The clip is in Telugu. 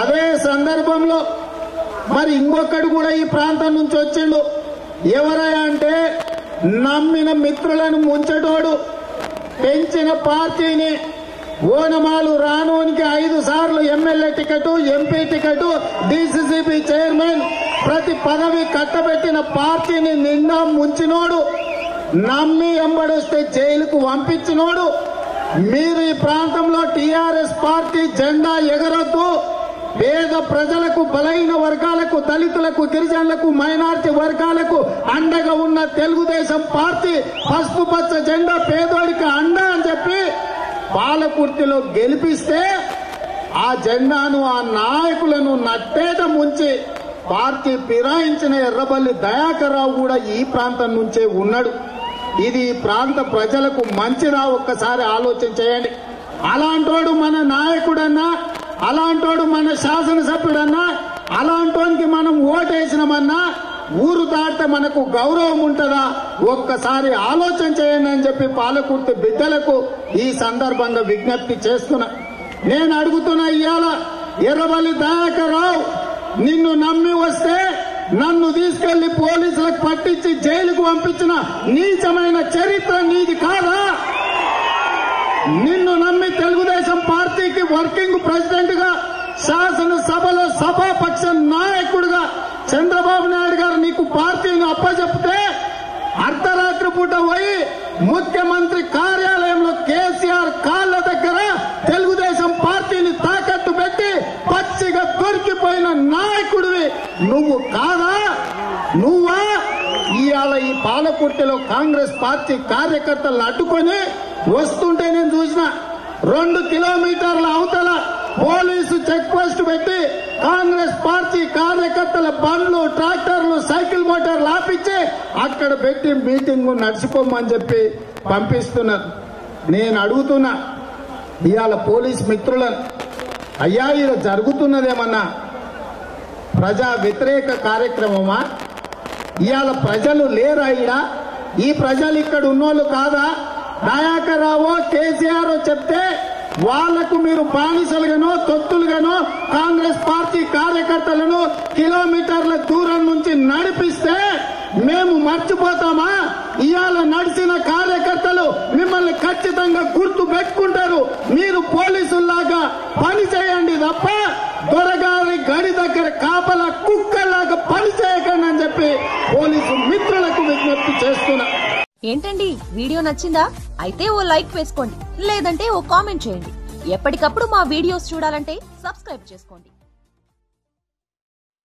అదే సందర్భంలో మరి ఇంకొకడు కూడా ఈ ప్రాంతం నుంచి వచ్చిండు. ఎవరయ్యా అంటే నమ్మిన మిత్రులను ముంచటోడు. పెంచిన పార్టీని ఓనమాలు రానోనికి ఐదు సార్లు MLA ticket MP ticket DCCB chairman ప్రతి పదవి కట్టబెట్టిన పార్టీని నిండా ముంచినోడు. నమ్మి ఎంబడిస్తే జైలుకు పంపించినోడు. మీరు ఈ ప్రాంతంలో టీఆర్ఎస్ పార్టీ జెండా ఎగరొద్దు. పేద ప్రజలకు బలహీన వర్గాలకు దళితులకు గిరిజనులకు మైనార్టీ వర్గాలకు అండగా ఉన్న తెలుగుదేశం పార్టీ పసుపు పచ్చ జెండా పేదోడికి అండ అని చెప్పి పాలకుర్తిలో గెలిపిస్తే ఆ జెండాను ఆ నాయకులను నట్టేట ముంచి పార్టీ ఫిరాయించిన ఎర్రబల్లి దయాకర్ రావు కూడా ఈ ప్రాంతం నుంచే ఉన్నాడు. ఇది ప్రాంత ప్రజలకు మంచిదా? ఒక్కసారి ఆలోచన చేయండి. అలాంటోడు మన నాయకుడన్నా అలాంటోడు మన శాసనసభ్యుడన్నా అలాంటోనికి మనం ఓటేసినామన్నా ఊరు దాటితే మనకు గౌరవం ఉంటుందా? ఒక్కసారి ఆలోచన చేయండి అని చెప్పి పాలకుర్తి బిడ్డలకు ఈ సందర్భంగా విజ్ఞప్తి చేస్తున్నా. నేను అడుగుతున్నా ఇవాళ ఎర్రబల్లి దయాకర్ రావు నిన్ను నమ్మి వస్తే నన్ను తీసుకెళ్ళి పోలీసులకు పట్టించి జైలుకు పంపించిన నీచమైన చరిత్ర నీది కాదా? నిన్ను నమ్మి తెలుగుదేశం పార్టీకి వర్కింగ్ ప్రెసిడెంట్గా శాసనసభలో సభాపక్ష నాయకుడిగా చంద్రబాబు నాయుడు గారు నీకు పార్టీని అప్పచెప్తే అర్ధరాత్రి పూట పోయి ముఖ్యమంత్రి కార్యాలయంలో కేసీఆర్ కాళ్ళ దగ్గర తెలుగుదేశం పార్టీని తాకట్టు పెట్టి పచ్చిగా దొరికిపోయిన నా నువ్వు కాదా? నువ్వా? ఇవాళ ఈ పాలకుర్తిలో కాంగ్రెస్ పార్టీ కార్యకర్తలను అడ్డుకొని వస్తుంటే నేను చూసిన రెండు కిలోమీటర్ల అవతల పోలీసు చెక్ పోస్ట్ పెట్టి కాంగ్రెస్ పార్టీ కార్యకర్తల బండ్లు ట్రాక్టర్లు సైకిల్ మోటార్లు ఆపించి అక్కడ పెట్టి మీటింగ్ నడిచిపోమని చెప్పి పంపిస్తున్నారు నేను అడుగుతున్నా ఇవాళ పోలీస్ మిత్రులను అయ్యా ఇలా జరుగుతున్నదేమన్నా ప్రజా వ్యతిరేక కార్యక్రమమా? ఇవాళ ప్రజలు లేరా ఈ ప్రజలు ఇక్కడ ఉన్నోళ్ళు కాదా? నాయకరావో రావో కేసీఆర్ చెప్తే వాళ్ళకు మీరు బానిసలుగానో తొత్తులుగానో కాంగ్రెస్ పార్టీ కార్యకర్తలను కిలోమీటర్ల దూరం నుంచి నడిపిస్తే మేము మర్చిపోతామా? ఇవాళ నడిచిన కార్యకర్త కుక్కలాగా పని చేయకండి అని చెప్పి పోలీసు మిత్రులకు విజ్ఞప్తి చేస్తున్నా. ఏంటండి? వీడియో నచ్చిందా? అయితే ఓ లైక్ వేసుకోండి. లేదంటే ఓ కామెంట్ చేయండి. ఎప్పటికప్పుడు మా వీడియోస్ చూడాలంటే సబ్స్క్రైబ్ చేసుకోండి.